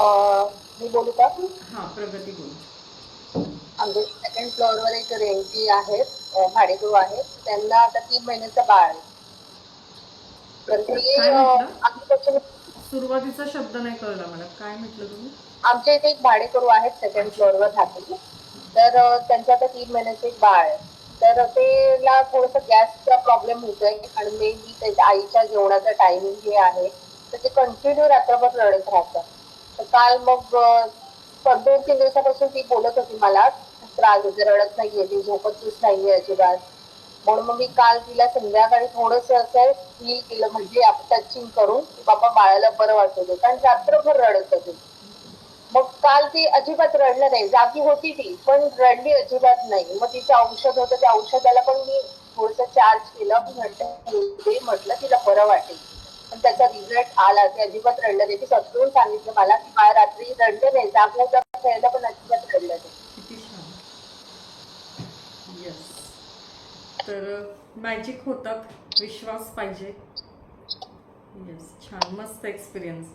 मी बोलू का? हा प्रगती बोल. आमच्या सेकंड फ्लोअरवर एक रेंटी आहेत भाडेकरू आहेत. त्यांना आता तीन महिन्याचं बाळ आहे. तर ते सुरुवातीचा शब्द नाही कळला मला. काय म्हटलं तुम्ही? आमच्या इथे एक भाडेकरू आहेत सेकंड फ्लोअरवर राहतील. तर त्यांचं आता तीन महिन्याचं एक बाळ आहे. तर त्याला थोडंसं गॅसचा प्रॉब्लेम होतोय आणि मे बी त्याच्या आईच्या जेवणाचा टायमिंग जे आहे तर ते कंटिन्यू रात्रभर रडत राहतं. तर काल मग दोन तीन दिवसापासून ती बोलत होती मला त्रास होते रडत नाहीये ती झोपतच नाहीये अजिबात. म्हणून मग मी काल तिला संध्याकाळी थोडस असं फील केलं म्हणजे टचिंग करून बाबा बाळाला बरं वाटत होतं कारण रात्रभर रडत होती. मग काल ती अजिबात रडलं नाही जागी होती ती पण रडली अजिबात नाही. मग तिचं औषध होतं त्या औषधाला पण मी थोडस चार्ज केलं. म्हटलं ते म्हटलं तिला बरं वाटेल. त्याचा रिझल्ट आला. ते अजिबात रडलं नाही. सतरून सांगितलं मला की बाळ रात्री रडलं नाही. जाग होता खेळलं पण अजिबात रडलं नाही. तर मॅजिक होतात विश्वास पाहिजे. येस छान. मस्त एक्सपिरियन्स